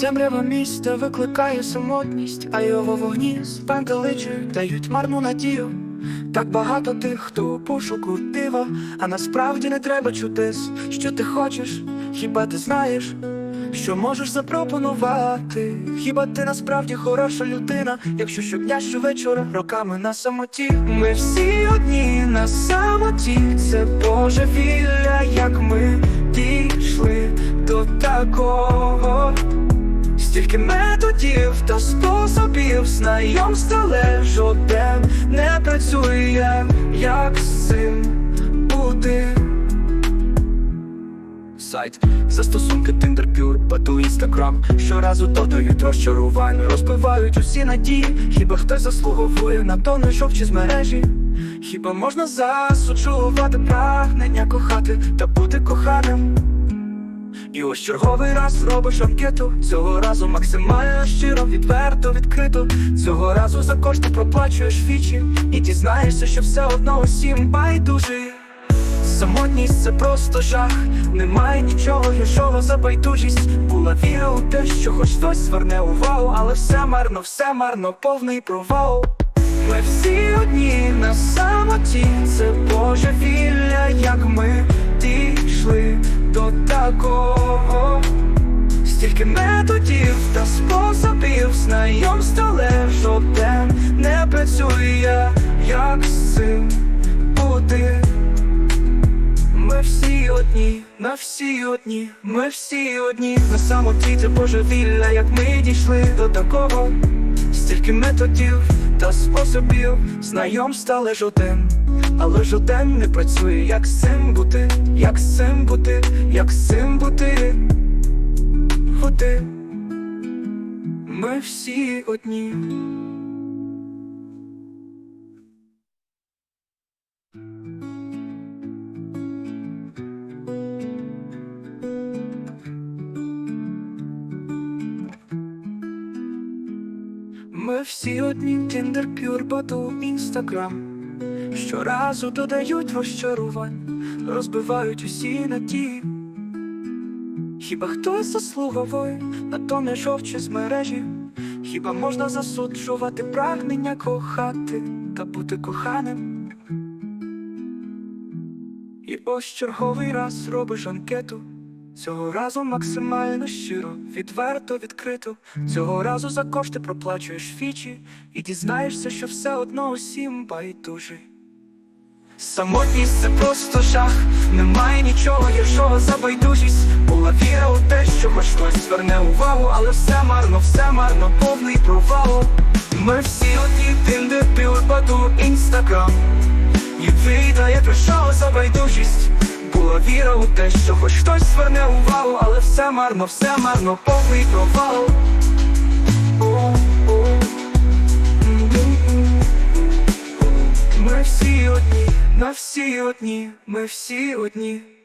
Темрява міста викликає самотність, а його вогні спантеличують, дають марну надію. Так багато тих, хто у пошуку дива, а насправді не треба чудес, що ти хочеш, хіба ти знаєш, що можеш запропонувати? Хіба ти насправді хороша людина, якщо щодня, щовечора, роками на самоті? Ми всі одні на самоті, це божевілля, як ми дійшли до такого. Стільки методів та способів знайомств, але жоден не працює, як з цим бути. Сайт застосунки Tinder, Pure, Badu, Instagram. Щоразу додають розчарувань, розбивають усі надії. Хіба хтось заслуговує на то, не йшов чи з мережі? Хіба можна засуджувати прагнення кохати та бути коханим? І ось черговий раз робиш анкету. Цього разу максимально щиро, відверто, відкрито. Цього разу за кошти проплачуєш фічі. І дізнаєшся, що все одно усім байдуже Самотність це просто жах, немає нічого гіршого за байдужість. Була віра у те, що хоч хтось зверне увагу, але все марно, все марно, повний провал. Ми всі одні на самоті, це божевілля, як ми методів та способів знайомств, але жоден не працює, як з цим бути. Ми всі одні, на всі одні, ми всі одні, на самоті це божевілля, як ми дійшли до такого, стільки методів та способів, знайомств, але жоден, але жоден не працює, як з цим бути, як з цим бути, як з цим бути. Ми всі одні. Ми всі одні Pure, Badu, Instagram Щоразу додають розчарувань, розбивають усі надії. Хіба хтось заслуговує на то не жовче з мережі? Хіба можна засуджувати прагнення кохати та бути коханим? І ось черговий раз робиш анкету. Цього разу максимально щиро, відверто, відкрито. Цього разу за кошти проплачуєш фічі і дізнаєшся, що все одно усім байдуже. Самотність це просто жах, немає нічого гіршого за байдужість. Була віра у те, що хоч хтось зверне увагу, але все марно, все марно, повний провал. Ми всі одні Pure, Badu, Instagram І я прийшов за байдужість. Була віра у те, що хоч хтось зверне увагу, але все марно, все марно, повний провал. Ми всі одні, на всі одні, ми всі одні.